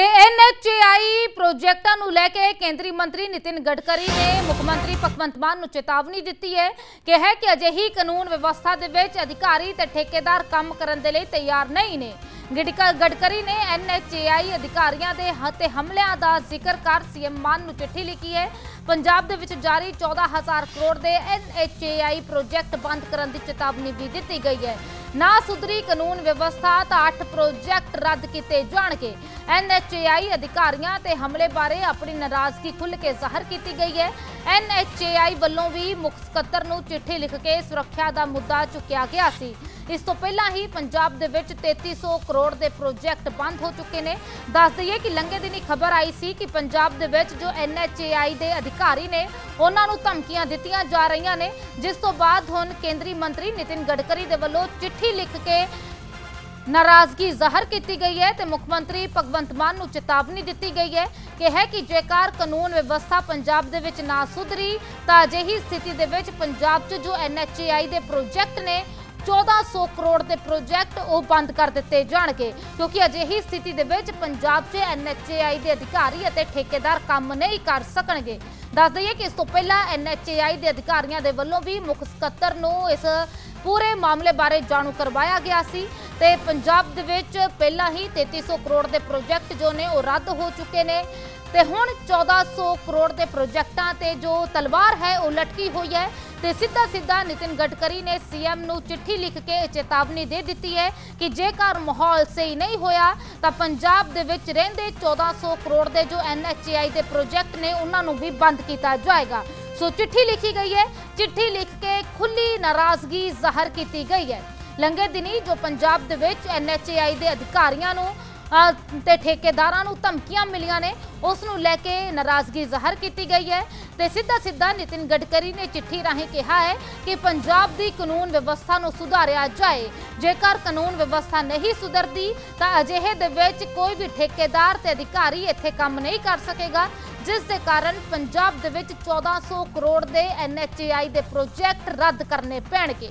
ਤੇ ਐਨਐਚਏਆਈ ਪ੍ਰੋਜੈਕਟਾਂ ਨੂੰ ਲੈ ਕੇ ਕੇਂਦਰੀ ਮੰਤਰੀ ਨਿਤਿਨ ਗਡਕਰੀ ਨੇ ਮੁੱਖ ਮੰਤਰੀ ਭਗਵੰਤ ਮਾਨ ਨੂੰ ਚੇਤਾਵਨੀ ਦਿੱਤੀ ਹੈ। ਕਿ ਹੈ ਕਿ ਅਜਿਹੀ ਕਾਨੂੰਨ ਵਿਵਸਥਾ ਦੇ ਵਿੱਚ ਅਧਿਕਾਰੀ ਤੇ ਠੇਕੇਦਾਰ ਕੰਮ ਕਰਨ ਦੇ ਲਈ ਤਿਆਰ ਨਹੀਂ ਨੇ। ਗਡਕ- ਗਡਕਰੀ ਨੇ ਐਨਐਚਏਆਈ ਅਧਿਕਾਰੀਆਂ ਦੇ ਹੱਥੇ ਹਮਲਿਆਂ ਦਾ ਜ਼ਿਕਰ ਕਰ ਸੀਐਮ ਮਾਨ ਨੂੰ ਚਿੱਠੀ ਲਿਖੀ ਹੈ। ਪੰਜਾਬ ਦੇ ਵਿੱਚ ਜਾਰੀ 14000 ਕਰੋੜ ਦੇ ਐਨਐਚਏਆਈ ਪ੍ਰੋਜੈਕਟ ਬੰਦ ਕਰਨ ਦੀ ਚੇਤਾਵਨੀ ਵੀ ਦਿੱਤੀ ਗਈ ਹੈ। ਨਾ ਸੁਧਰੀ ਕਾਨੂੰਨ ਵਿਵਸਥਾ ਤਾਂ 8 ਪ੍ਰੋਜੈਕਟ ਰੱਦ ਕੀਤੇ ਜਾਣਗੇ। ਐਨਐਚਏਆਈ ਅਧਿਕਾਰੀਆਂ ਤੇ ਹਮਲੇ ਬਾਰੇ ਆਪਣੀ ਨਾਰਾਜ਼ਗੀ ਖੁੱਲ੍ਹ ਕੇ ਜ਼ਾਹਰ ਕੀਤੀ ਗਈ ਹੈ। ਐਨਐਚਏਆਈ ਵੱਲੋਂ ਵੀ ਮੁੱਖ ਸਕੱਤਰ ਨੂੰ ਚਿੱਠੀ ਲਿਖ ਕੇ ਸੁਰੱਖਿਆ ਦਾ ਮੁੱਦਾ ਚੁੱਕਿਆ ਗਿਆ ਸੀ। ਇਸ ਤੋਂ ਪਹਿਲਾਂ ਹੀ ਪੰਜਾਬ ਦੇ ਵਿੱਚ 3300 ਕਰੋੜ ਦੇ ਪ੍ਰੋਜੈਕਟ ਬੰਦ ਹੋ ਚੁੱਕੇ ਨੇ। ਦੱਸ ਦਈਏ ਕਿ ਲੰਘੇ ਦਿਨੀ ਖਬਰ ਆਈ ਸੀ ਕਿ ਪੰਜਾਬ ਦੇ ਵਿੱਚ ਜੋ ਐਨਐਚਏਆਈ ਦੇ ਅਧਿਕਾਰੀ ਨੇ, ਉਹਨਾਂ ਨੂੰ ਧਮਕੀਆਂ ਦਿੱਤੀਆਂ ਜਾ ਰਹੀਆਂ ਨੇ, ਜਿਸ ਤੋਂ ਬਾਅਦ ਹੁਣ ਕੇਂਦਰੀ ਮੰਤਰੀ ਨਿਤਿਨ ਗਡਕਰੀ ਦੇ ਵੱਲੋਂ ਚਿੱਠੀ ਲਿਖ ਕੇ ਨਾਰਾਜ਼ਗੀ ਜ਼ਾਹਰ ਕੀਤੀ ਗਈ ਹੈ ਤੇ ਮੁੱਖ ਮੰਤਰੀ ਭਗਵੰਤ ਮਾਨ ਨੂੰ ਚੇਤਾਵਨੀ ਦਿੱਤੀ ਗਈ ਹੈ। ਕਿ ਹੈ ਕਿ ਜੇਕਰ ਕਾਨੂੰਨ ਵਿਵਸਥਾ ਪੰਜਾਬ ਦੇ ਵਿੱਚ ਨਾ ਸੁਧਰੀ, ਤਾਂ ਅਜਿਹੀ ਸਥਿਤੀ ਦੇ ਵਿੱਚ ਪੰਜਾਬ 'ਚ ਜੋ ਐਨਐਚਏਆਈ ਦੇ ਪ੍ਰੋਜੈਕਟ ਨੇ 1400 ਕਰੋੜ ਦੇ ਪ੍ਰੋਜੈਕਟ ਉਹ ਬੰਦ ਕਰ ਦਿੱਤੇ ਜਾਣਗੇ, ਕਿਉਂਕਿ ਅਜਿਹੀ ਸਥਿਤੀ ਦੇ ਵਿੱਚ ਪੰਜਾਬ 'ਚ ਐਨਐਚਏਆਈ ਦੇ ਅਧਿਕਾਰੀ ਅਤੇ ਠੇਕੇਦਾਰ ਕੰਮ ਨਹੀਂ ਕਰ ਸਕਣਗੇ। ਦੱਸ ਦਈਏ ਕਿ ਇਸ ਤੋਂ ਪਹਿਲਾਂ ਐਨਐਚਏਆਈ ਦੇ ਅਧਿਕਾਰੀਆਂ ਦੇ ਵੱਲੋਂ ਵੀ ਮੁੱਖ ਸਕੱਤਰ ਨੂੰ ਇਸ ਪੂਰੇ ਮਾਮਲੇ ਬਾਰੇ ਜਾਣੂ ਕਰਵਾਇਆ ਗਿਆ ਸੀ ਤੇ ਪੰਜਾਬ ਦੇ ਵਿੱਚ ਪਹਿਲਾਂ ਹੀ 3300 ਕਰੋੜ ਦੇ ਪ੍ਰੋਜੈਕਟ ਜੋ ਨੇ ਉਹ ਰੱਦ ਹੋ ਚੁੱਕੇ ਨੇ। ਤੇ ਹੁਣ 1400 ਕਰੋੜ ਦੇ ਪ੍ਰੋਜੈਕਟਾਂ ਤੇ ਜੋ ਤਲਵਾਰ ਹੈ, ਉਹ ਲਟਕੀ ਹੋਈ ਹੈ ਤੇ ਸਿੱਧਾ ਸਿੱਧਾ ਨਿਤਿਨ ਗਡਕਰੀ ਨੇ ਸੀਐਮ ਨੂੰ ਚਿੱਠੀ ਲਿਖ ਕੇ ਚੇਤਾਵਨੀ ਦੇ ਦਿੱਤੀ ਹੈ ਕਿ ਜੇਕਰ ਮਾਹੌਲ ਸਹੀ ਨਹੀਂ ਹੋਇਆ, ਤਾਂ ਪੰਜਾਬ ਦੇ ਵਿੱਚ ਰਹਿੰਦੇ 1400 ਕਰੋੜ ਦੇ ਜੋ ਐਨਐਚਏਆਈ ਦੇ ਪ੍ਰੋਜੈਕਟ ਨੇ, ਉਹਨਾਂ ਨੂੰ ਵੀ ਬੰਦ ਕੀਤਾ ਜਾਏਗਾ। ਸੋ ਚਿੱਠੀ ਲਿਖੀ ਗਈ ਹੈ। ਚਿੱਠੀ ਲਿਖ ਕੇ ਖੁੱਲੀ ਨਾਰਾਜ਼ਗੀ ਜ਼ਾਹਰ ਕੀਤੀ ਗਈ ਹੈ। ਲੰਘੇ ਦਿਨੀ ਜੋ ਪੰਜਾਬ ਦੇ ਵਿੱਚ ਐਨਐਚਏਆਈ ਦੇ ਅਧਿਕਾਰੀਆਂ ਨੂੰ ਤੇ ਠੇਕੇਦਾਰਾਂ ਨੂੰ ਧਮਕੀਆਂ ਮਿਲੀਆਂ ਨੇ। ਉਸ ਨੂੰ ਲੈ ਕੇ ਨਾਰਾਜ਼ਗੀ ਜ਼ਾਹਰ ਕੀਤੀ ਗਈ ਹੈ ਤੇ ਸਿੱਧਾ ਸਿੱਧਾ ਨਿਤਿਨ ਗਡਕਰੀ ਨੇ ਚਿੱਠੀ ਰਾਹੀਂ ਕਿਹਾ ਹੈ ਕਿ ਪੰਜਾਬ ਦੀ ਕਾਨੂੰਨ ਵਿਵਸਥਾ ਨੂੰ ਸੁਧਾਰਿਆ ਜਾਏ। ਜੇਕਰ ਕਾਨੂੰਨ ਵਿਵਸਥਾ ਨਹੀਂ ਸੁਧਰਦੀ, ਤਾਂ ਅਜਿਹੇ ਦੇ ਵਿੱਚ ਕੋਈ ਵੀ ਠੇਕੇਦਾਰ ਤੇ ਅਧਿਕਾਰੀ ਇੱਥੇ ਕੰਮ ਨਹੀਂ ਕਰ ਸਕੇਗਾ, ਜਿਸ ਦੇ ਕਾਰਨ ਪੰਜਾਬ ਦੇ ਵਿੱਚ 1400 ਕਰੋੜ ਦੇ ਐਨਐਚਏਆਈ ਦੇ ਪ੍ਰੋਜੈਕਟ ਰੱਦ ਕਰਨੇ ਪੈਣਗੇ।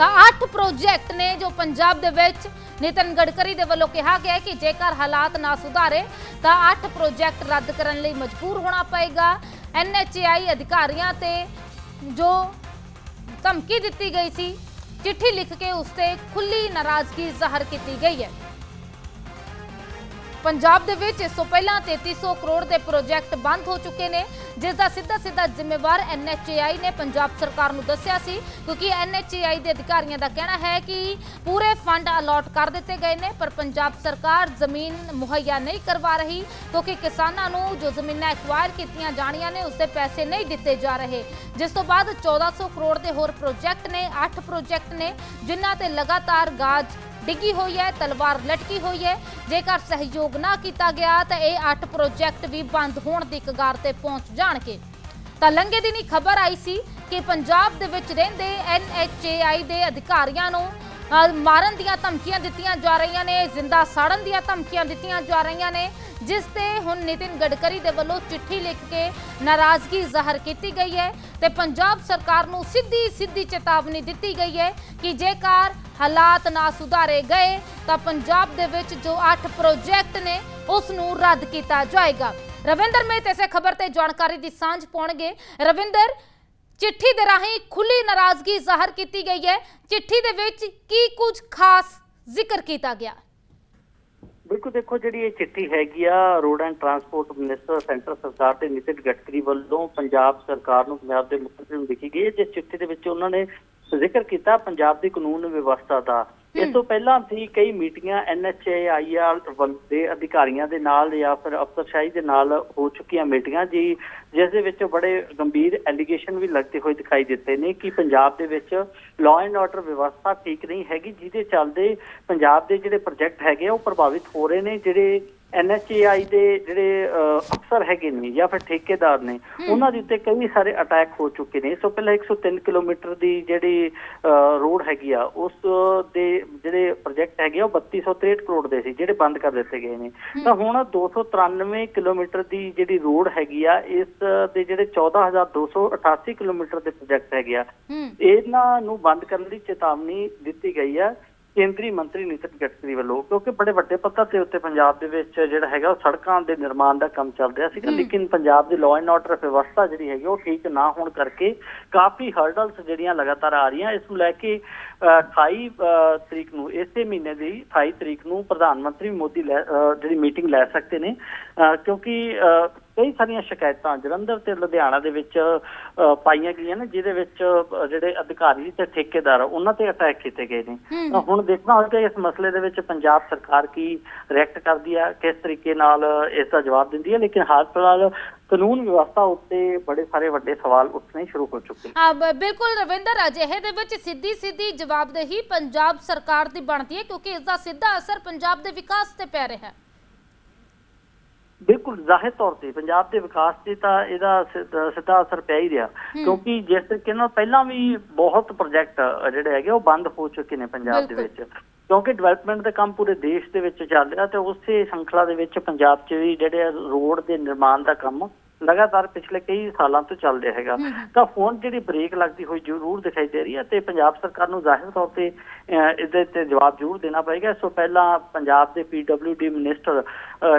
ਤਾਂ 8 ਪ੍ਰੋਜੈਕਟ ਨੇ ਜੋ ਪੰਜਾਬ ਦੇ ਵਿੱਚ ਨਿਤਨ ਗਡਕਰੀ ਦੇ ਵੱਲੋਂ ਕਿਹਾ ਗਿਆ ਕਿ ਜੇਕਰ ਹਾਲਾਤ ਨਾ ਸੁਧਾਰੇ, ਤਾਂ 8 ਪ੍ਰੋਜੈਕਟ ਰੱਦ ਕਰਨ ਲਈ ਮਜਬੂਰ ਹੋਣਾ ਪਏਗਾ। ਐਨਐਚਏਆਈ ਅਧਿਕਾਰੀਆਂ ਤੇ ਜੋ ਧਮਕੀ ਦਿੱਤੀ ਗਈ ਸੀ, ਚਿੱਠੀ ਲਿਖ ਕੇ ਉਸ ਤੇ ਖੁੱਲੀ ਨਾਰਾਜ਼ਗੀ ਜ਼ਾਹਰ ਕੀਤੀ ਗਈ ਹੈ। ਪੰਜਾਬ ਦੇ ਵਿੱਚ ਇਸ ਤੋਂ ਪਹਿਲਾਂ 3300 ਕਰੋੜ ਦੇ ਪ੍ਰੋਜੈਕਟ ਬੰਦ ਹੋ ਚੁੱਕੇ ਨੇ, ਜਿਸ ਦਾ ਸਿੱਧਾ ਸਿੱਧਾ ਜ਼ਿੰਮੇਵਾਰ ਐਨਐਚਏਆਈ ਨੇ ਪੰਜਾਬ ਸਰਕਾਰ ਨੂੰ ਦੱਸਿਆ ਸੀ, ਕਿਉਂਕਿ ਐਨਐਚਏਆਈ ਦੇ ਅਧਿਕਾਰੀਆਂ ਦਾ ਕਹਿਣਾ ਹੈ ਕਿ ਪੂਰੇ ਫੰਡ ਅਲਾਟ ਕਰ ਦਿੱਤੇ ਗਏ ਨੇ, ਪਰ ਪੰਜਾਬ ਸਰਕਾਰ ਜ਼ਮੀਨ ਮੁਹੱਈਆ ਨਹੀਂ ਕਰਵਾ ਰਹੀ, ਕਿਉਂਕਿ ਕਿਸਾਨਾਂ ਨੂੰ ਜੋ ਜ਼ਮੀਨਾਂ ਐਕਵਾਇਰ ਕੀਤੀਆਂ ਜਾਣੀਆਂ ਨੇ, ਉਸ ਦੇ ਪੈਸੇ ਨਹੀਂ ਦਿੱਤੇ ਜਾ ਰਹੇ। ਜਿਸ ਤੋਂ ਬਾਅਦ 1400 ਕਰੋੜ ਦੇ ਹੋਰ ਪ੍ਰੋਜੈਕਟ ਨੇ 8 ਪ੍ਰੋਜੈਕਟ ਨੇ, ਜਿਨ੍ਹਾਂ ਤੇ ਲਗਾਤਾਰ ਗਾਜ ਡਿੱਗੀ ਹੋਈ ਹੈ, ਤਲਵਾਰ ਲਟਕੀ ਹੋਈ ਹੈ। ਜੇਕਰ ਸਹਿਯੋਗ ਨਾ ਕੀਤਾ ਗਿਆ ਤਾਂ ਇਹ 8 ਪ੍ਰੋਜੈਕਟ ਵੀ ਬੰਦ ਹੋਣ ਦੀ ਕਗਾਰ ਤੇ ਪਹੁੰਚ ਜਾਣਗੇ। ਤਾਂ ਲੰਘੇ ਦਿਨੀ ਖਬਰ ਆਈ ਸੀ ਕਿ ਪੰਜਾਬ ਦੇ ਵਿੱਚ ਰਹਿੰਦੇ ਐਨਐਚਏਆਈ ਦੇ ਅਧਿਕਾਰੀਆਂ ਨੂੰ ਮਾਰਨ ਦੀਆਂ ਧਮਕੀਆਂ ਦਿੱਤੀਆਂ ਜਾ ਰਹੀਆਂ ਨੇ, ਜ਼ਿੰਦਾ ਸਾੜਨ ਦੀਆਂ ਧਮਕੀਆਂ ਦਿੱਤੀਆਂ ਜਾ ਰਹੀਆਂ ਨੇ, ਜਿਸ ਤੇ ਹੁਣ ਨਿਤਿਨ ਗਡਕਰੀ ਦੇ ਵੱਲੋਂ ਚਿੱਠੀ ਲਿਖ ਕੇ ਨਾਰਾਜ਼ਗੀ ਜ਼ਾਹਰ ਕੀਤੀ ਗਈ ਹੈ ਤੇ ਪੰਜਾਬ ਸਰਕਾਰ ਨੂੰ ਸਿੱਧੀ ਸਿੱਧੀ ਚੇਤਾਵਨੀ ਦਿੱਤੀ ਗਈ ਹੈ ਕਿ ਜੇਕਰ ਹਾਲਾਤ ਨਾ ਸੁਧਾਰੇ ਗਏ ਤਾਂ ਪੰਜਾਬ ਦੇ ਵਿੱਚ ਜੋ 8 ਪ੍ਰੋਜੈਕਟ ਨੇ ਉਸ ਨੂੰ ਰੱਦ ਕੀਤਾ ਜਾਏਗਾ। ਰਵਿੰਦਰ ਮੇਤ ਇਸੇ ਖਬਰ ਤੇ ਜਾਣਕਾਰੀ ਦੀ ਸਾਂਝ ਪਾਉਣਗੇ। ਰਵਿੰਦਰ, ਚਿੱਠੀ ਦੇ ਰਾਹੀਂ ਖੁੱਲੀ ਨਾਰਾਜ਼ਗੀ ਜ਼ਾਹਰ ਕੀਤੀ ਗਈ ਹੈ। ਚਿੱਠੀ ਦੇ ਵਿੱਚ ਕੀ ਕੁਝ ਖਾਸ ਜ਼ਿਕਰ ਕੀਤਾ ਗਿਆ? ਬਿਲਕੁਲ ਦੇਖੋ, ਜਿਹੜੀ ਇਹ ਚਿੱਠੀ ਹੈਗੀ ਆ road and transport minister centre ਸਰਕਾਰ ਤੇ ਨਿਤਿਨ ਗਡਕਰੀ ਵੱਲੋਂ ਪੰਜਾਬ ਸਰਕਾਰ ਨੂੰ ਪੰਜਾਬ ਦੇ ਮੁੱਖ ਮੰਤਰੀ ਨੂੰ ਲਿਖੀ ਗਈ ਹੈ। ਜਿਸ ਚਿੱਠੀ ਦੇ ਵਿੱਚ ਉਹਨਾਂ ਨੇ ਜ਼ਿਕਰ ਕੀਤਾ ਪੰਜਾਬ ਦੀ ਕਾਨੂੰਨ ਵਿਵਸਥਾ ਦਾ। ਇਸ ਤੋਂ ਪਹਿਲਾਂ ਵੀ ਕਈ ਮੀਟਿੰਗਾਂ ਐਨਐਚਏਆਈਆਰ ਦੇ ਅਧਿਕਾਰੀਆਂ ਦੇ ਨਾਲ ਜਾਂ ਫਿਰ ਅਫਸਰਸ਼ਾਹੀ ਦੇ ਨਾਲ ਹੋ ਚੁੱਕੀਆਂ ਮੀਟਿੰਗਾਂ ਜੀ ਜਿਸ ਦੇ ਵਿੱਚ ਬੜੇ ਗੰਭੀਰ ਐਲੀਗੇਸ਼ਨ ਵੀ ਲੱਗਦੇ ਹੋਏ ਦਿਖਾਈ ਦਿੱਤੇ ਨੇ ਕਿ ਪੰਜਾਬ ਦੇ ਵਿੱਚ ਲਾਅ ਐਂਡ ਆਰਡਰ ਵਿਵਸਥਾ ਠੀਕ ਨਹੀਂ ਹੈਗੀ ਜਿਹਦੇ ਚੱਲਦੇ ਪੰਜਾਬ ਦੇ ਜਿਹੜੇ ਪ੍ਰੋਜੈਕਟ ਹੈਗੇ ਆ ਉਹ ਪ੍ਰਭਾਵਿਤ ਹੋ ਰਹੇ ਨੇ ਜਿਹੜੇ ਐਨਐਚਏਆਈ ਦੇ ਜਿਹੜੇ ਅਫਸਰ ਹੈਗੇ ਨੇ ਜਾਂ ਫਿਰ ਠੇਕੇਦਾਰ ਨੇ ਉਹਨਾਂ ਦੇ ਉੱਤੇ ਕਈ ਸਾਰੇ ਅਟੈਕ ਹੋ ਚੁੱਕੇ ਨੇ। ਤੋਂ ਪਹਿਲਾਂ 103 ਕਿਲੋਮੀਟਰ ਦੀ ਜਿਹੜੀ ਰੋਡ ਹੈਗੀ ਆ ਉਸ ਦੇ ਜਿਹੜੇ ਪ੍ਰੋਜੈਕਟ ਹੈਗੇ ਆ, ਉਹ 3263 ਕਰੋੜ ਦੇ ਸੀ ਜਿਹੜੇ ਬੰਦ ਕਰ ਦਿੱਤੇ ਗਏ ਨੇ। ਤਾਂ ਹੁਣ 293 ਕਿਲੋਮੀਟਰ ਦੀ ਜਿਹੜੀ ਰੋਡ ਹੈਗੀ ਆ ਇਸ ਦੇ ਜਿਹੜੇ 14288 ਕਿਲੋਮੀਟਰ ਦੇ ਪ੍ਰੋਜੈਕਟ ਹੈਗੇ ਆ ਇਹਨਾਂ ਨੂੰ ਬੰਦ ਕਰਨ ਦੀ ਚੇਤਾਵਨੀ ਦਿੱਤੀ ਗਈ ਹੈ ਕੇਂਦਰੀ ਮੰਤਰੀ ਨਿਤਿਨ ਗਡਕਰੀ ਵੱਲੋਂ ਕਿਉਂਕਿ ਬੜੇ ਵੱਡੇ ਪੱਧਰ ਤੇ ਉੱਤੇ ਪੰਜਾਬ ਦੇ ਵਿੱਚ ਜਿਹੜਾ ਹੈਗਾ ਉਹ ਸੜਕਾਂ ਦੇ ਨਿਰਮਾਣ ਦਾ ਕੰਮ ਚੱਲ ਰਿਹਾ ਸੀਗਾ ਲੇਕਿਨ ਪੰਜਾਬ ਦੀ ਲਾਅ ਐਂਡ ਆਰਡਰ ਵਿਵਸਥਾ ਜਿਹੜੀ ਹੈਗੀ ਉਹ ਠੀਕ ਨਾ ਹੋਣ ਕਰਕੇ ਕਾਫੀ ਹਰਡਲਸ ਜਿਹੜੀਆਂ ਲਗਾਤਾਰ ਆ ਰਹੀਆਂ ਇਸ ਨੂੰ ਲੈ ਕੇ ਅਹ, 28 ਅਹ, ਤਰੀਕ ਨੂੰ ਇਸੇ ਮਹੀਨੇ ਦੀ 28 ਤਰੀਕ ਨੂੰ ਪ੍ਰਧਾਨ ਮੰਤਰੀ ਮੋਦੀ ਜਿਹੜੀ ਮੀਟਿੰਗ ਲੈ ਸਕਦੇ ਨੇ ਕਿਉਂਕਿ ਕਈ ਸਾਰੀਆਂ ਸ਼ਿਕਾਇਤਾਂ ਜਲੰਧਰ ਤੇ ਲੁਧਿਆਣਾ ਦੇ ਵਿੱਚ ਪਾਈਆਂ ਗਈਆਂ ਨੇ ਜਿਹਦੇ ਵਿੱਚ ਜਿਹੜੇ ਅਧਿਕਾਰੀ ਤੇ ਠੇਕੇਦਾਰ ਉਹਨਾਂ ਤੇ ਅਟੈਕ ਕੀਤੇ ਗਏ ਨੇ। ਹੂੰ। ਤਾਂ ਹੁਣ ਦੇਖਣਾ ਹੋਵੇਗਾ ਇਸ ਮਸਲੇ ਦੇ ਵਿੱਚ ਪੰਜਾਬ ਸਰਕਾਰ ਕੀ ਰਿਐਕਟ ਕਰਦੀ ਹੈ ਕਿਸ ਤਰੀਕੇ ਨਾਲ ਇਸ ਦਾ ਜਵਾਬ ਦਿੰਦੀ ਹੈ ਲੇਕਿਨ ਹਾਲ ਫਿਲਹਾਲ ਕਾਨੂੰਨ ਵਿਵਸਥਾ ਉੱਤੇ ਬੜੇ ਸਾਰੇ ਵੱਡੇ ਸਵਾਲ ਉੱਠਣੇ ਸ਼ੁਰੂ ਹੋ ਚੁੱਕੇ ਬ- ਬਿਲਕੁਲ ਰਵਿੰਦਰ ਅਜਿਹੇ ਦੇ ਵਿੱਚ ਸਿੱਧੀ ਸਿੱਧੀ ਜਵਾਬਦੇਹੀ ਪੰਜਾਬ ਸਰਕਾਰ ਦੀ ਬਣਦੀ ਹੈ ਕਿਉਂਕਿ ਇਸ ਦਾ ਸਿੱਧਾ ਅਸਰ ਪੰਜਾਬ ਦੇ ਵਿਕਾਸ ਤੇ ਪੈ ਰਿਹਾ ਹੈ। ਬਿਲਕੁਲ ਜ਼ਾਹਿਰ ਤੌਰ ਤੇ ਪੰਜਾਬ ਦੇ ਵਿਕਾਸ ਤੇ ਤਾਂ ਇਹਦਾ ਸਿੱਧ- ਅਸਰ ਪੈ ਹੀ ਰਿਹਾ। ਕਿਉਂਕਿ ਜਿਸ ਤਰੀਕੇ ਨਾਲ ਪਹਿਲਾਂ ਵੀ ਬਹੁਤ ਪ੍ਰੋਜੈਕਟ ਜਿਹੜੇ ਹੈਗੇ ਉਹ ਬੰਦ ਹੋ ਚੁੱਕੇ ਨੇ ਪੰਜਾਬ ਦੇ। ਵਿੱਚ। ਕਿਉਂਕਿ ਡਿਵੈਲਪਮੈਂਟ ਦਾ ਕੰਮ ਪੂਰੇ ਦੇਸ਼ ਦੇ ਵਿੱਚ ਚੱਲ ਰਿਹਾ ਤੇ ਉਸੇ ਸ਼ೃಂਖਲਾ ਦੇ ਵਿੱਚ ਪੰਜਾਬ 'ਚ ਵੀ ਜਿਹੜੇ ਰੋਡ ਦੇ ਨਿਰਮਾਣ ਦਾ ਕੰਮ ਲਗਾਤਾਰ ਪਿਛਲੇ ਕਈ ਸਾਲਾਂ ਤੋਂ ਚੱਲ ਰਿਹਾ ਹੈਗਾ। ਤਾਂ ਹੁਣ ਜਿਹੜੀ ਬ੍ਰੇਕ ਲੱਗਦੀ ਹੋਈ ਜ਼ਰੂਰ ਦਿਖਾਈ ਦੇ ਰਹੀ ਹੈ ਤੇ ਪੰਜਾਬ ਸਰਕਾਰ ਨੂੰ ਜ਼ਾਹਿਰ ਤੌਰ ਤੇ ਇਹਦੇ ਤੇ ਜਵਾਬ ਜ਼ਰੂਰ ਦੇਣਾ ਪਏਗਾ। ਤੋਂ ਪਹਿਲਾਂ ਪੰਜਾਬ ਦੇ ਪੀਡਬਲਯੂਡੀ ਮਿਨਿਸਟਰ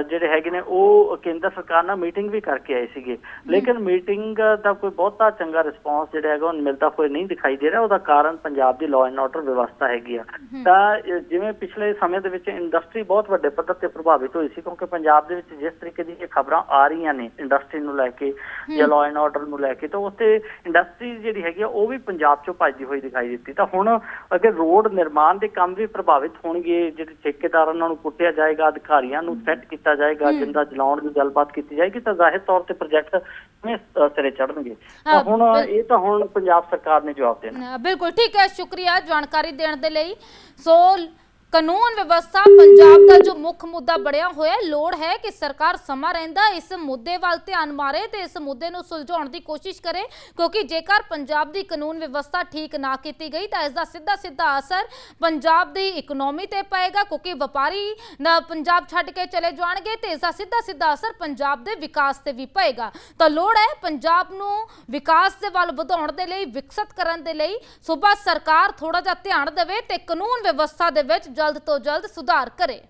ਜਿਹੜੇ ਹੈਗੇ ਨੇ ਉਹ ਕੇਂਦਰ ਸਰਕਾਰ ਨਾਲ ਮੀਟਿੰਗ ਵੀ ਕਰਕੇ ਆਏ ਸੀਗੇ। ਲੇਕਿਨ ਮੀਟਿੰਗ ਦਾ ਕੋਈ ਬਹੁਤਾ ਚੰਗਾ ਰਿਸਪਾਂਸ ਜਿਹੜਾ ਹੈਗਾ ਉਹ ਮਿਲਦਾ ਹੋਇਆ ਨਹੀਂ ਦਿਖਾਈ ਦੇ ਰਿਹਾ। ਉਹਦਾ ਕਾਰਨ ਪੰਜਾਬ ਦੀ ਲਾਅ ਐਂਡ ਆਰਡਰ ਵਿਵਸਥਾ ਹੈਗੀ ਆ। ਤਾਂ ਜਿਵੇਂ ਪਿਛਲੇ ਸਮੇਂ ਦੇ ਵਿੱਚ ਇੰਡਸਟਰੀ ਬਹੁਤ ਵੱਡੇ ਪੱਧਰ ਤੇ ਪ੍ਰਭਾਵਿਤ ਹੋਈ ਸੀ ਕਿਉਂਕਿ ਪੰਜਾਬ ਦੇ ਵਿੱਚ ਜਿਸ ਤਰੀਕੇ ਦੀ ਇਹ ਖਬਰਾਂ ਆ ਰਹੀਆਂ ਨੇ ਇੰਡਸਟਰੀ ਨੂੰ ਲੈ ਕੇ ਜਾਂ ਲਾਅ ਐਂਡ ਆਰਡਰ ਨੂੰ ਲੈ ਕੇ ਤਾਂ ਉੱਥੇ ਇੰਡਸਟਰੀ ਜਿਹੜੀ ਹੈਗੀ ਆ ਉਹ ਵੀ ਪੰਜਾਬ ਚੋਂ ਭੱਜਦੀ ਹੋਈ ਦਿਖਾਈ ਦਿੱਤੀ। ਤਾਂ ਹੁਣ ਅਗਰ ਰੋਡ ਨਿਰਮਾਣ ਦੇ ਕੰਮ ਵੀ ਪ੍ਰਭਾਵਿਤ ਹੋਣਗੇ ਜਿਹੜੇ ਠੇਕੇਦਾਰਾਂ ਨੂੰ ਕੁੱਟਿਆ ਜਾਏਗਾ ਅਧਿਕਾਰੀਆਂ ਨੂੰ ਸੈੱਟ ਕੀਤਾ ਜਾਏਗਾ ਜਿੰਦਾ ਜਲਾਉਣ ਦੀ ਗੱਲਬਾਤ ਕੀਤੀ ਜਾਏਗੀ ਤਾਂ ਜ਼ਾਹਿਰ ਤੌਰ ਤੇ ਪ੍ਰੋਜੈਕਟ ਨੇ ਸਿਰੇ ਚੜਨਗੇ ਤਾਂ ਹੁਣ ਇਹ ਤਾਂ ਹੁਣ ਪੰਜਾਬ ਸਰਕਾਰ ਨੇ ਜਵਾਬ ਦੇਣਾ। ਬਿਲਕੁਲ ਠੀਕ ਹੈ ਸ਼ੁਕਰੀਆ ਜਾਣਕਾਰੀ ਦੇਣ ਦੇ ਲਈ। ਸੋ ਕਾਨੂੰਨ ਵਿਵਸਥਾ ਪੰਜਾਬ ਦਾ ਜੋ ਮੁੱਖ ਮੁੱਦਾ ਬਣਿਆ ਹੋਇਆ ਹੈ, ਲੋੜ ਹੈ ਕਿ ਸਰਕਾਰ ਸਮਾਂ ਰਹਿੰਦਾ ਇਸ ਮੁੱਦੇ ਵੱਲ ਧਿਆਨ ਮਾਰੇ ਤੇ ਇਸ ਮੁੱਦੇ ਨੂੰ ਸੁਲਝਾਉਣ ਦੀ ਕੋਸ਼ਿਸ਼ ਕਰੇ, ਕਿਉਂਕਿ ਜੇਕਰ ਪੰਜਾਬ ਦੀ ਕਾਨੂੰਨ ਵਿਵਸਥਾ ਠੀਕ ਨਾ ਕੀਤੀ ਗਈ ਤਾਂ ਇਸ ਦਾ ਸਿੱਧਾ ਸਿੱਧਾ ਅਸਰ ਪੰਜਾਬ ਦੀ ਇਕਨੋਮੀ ਤੇ ਪਏਗਾ, ਕਿਉਂਕਿ ਵਪਾਰੀ ਪੰਜਾਬ ਛੱਡ ਕੇ ਚਲੇ ਜਾਣਗੇ ਤੇ ਇਸ ਦਾ ਸਿੱਧਾ ਸਿੱਧਾ ਅਸਰ ਪੰਜਾਬ ਦੇ ਵਿਕਾਸ ਤੇ ਵੀ ਪਏਗਾ। ਤਾਂ ਲੋੜ ਹੈ ਪੰਜਾਬ ਨੂੰ ਵਿਕਾਸ ਦੇ ਵੱਲ ਵਧਾਉਣ ਦੇ ਲਈ, ਵਿਕਸਿਤ ਕਰਨ ਦੇ ਲਈ। ਸੂਬਾ ਸਰਕਾਰ ਥੋੜਾ ਜਿਹਾ ਧਿਆਨ ਦੇਵੇ ਤੇ ਕਾਨੂੰਨ ਵਿਵਸਥਾ ਦੇ ਵਿੱਚ ਜਲਦ ਤੋਂ ਜਲਦ ਸੁਧਾਰ ਕਰੇ।